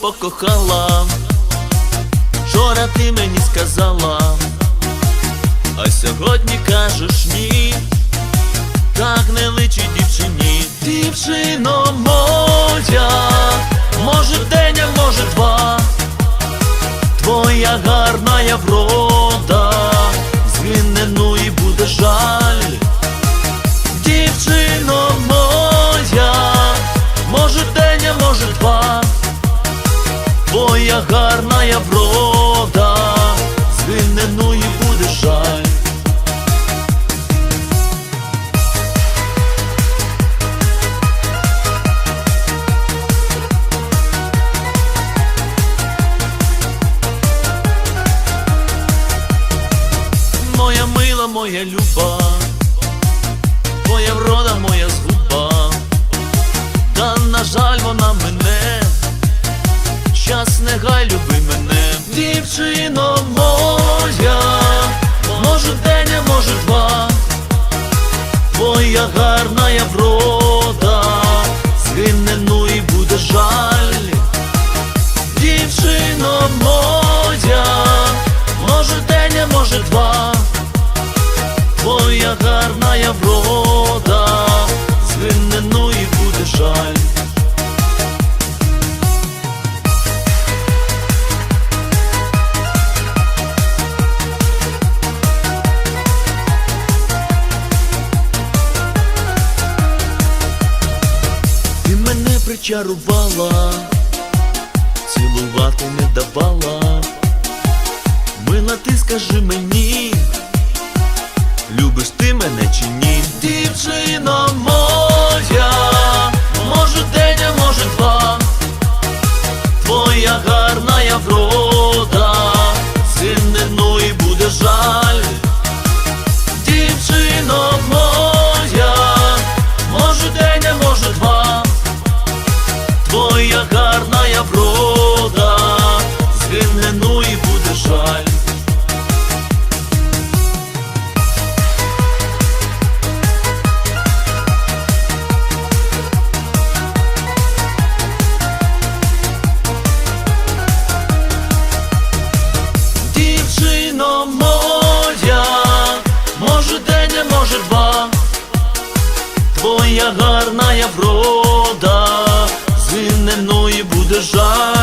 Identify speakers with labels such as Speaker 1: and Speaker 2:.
Speaker 1: покохала, вчора ти мені сказала, а сьогодні кажеш ні, так не личить дівчині, дівчино моя, може день, а може два, твоя гарна я врода, згине, ну і буде жаль. Дівчино моя, може день, а може два, твоя гарна я врода, згине, ну буде жаль. Моя мила, моя люба, дівчино моя, може день, а може два, твоя гарна я врода, мене причарувала, цілувати не давала. Мила, ти скажи мені, любиш ти мене чи ні? Твоя гарна я врода, згине, ну і буде жаль. Дівчино моя, може день, а може два, твоя гарна я врода, і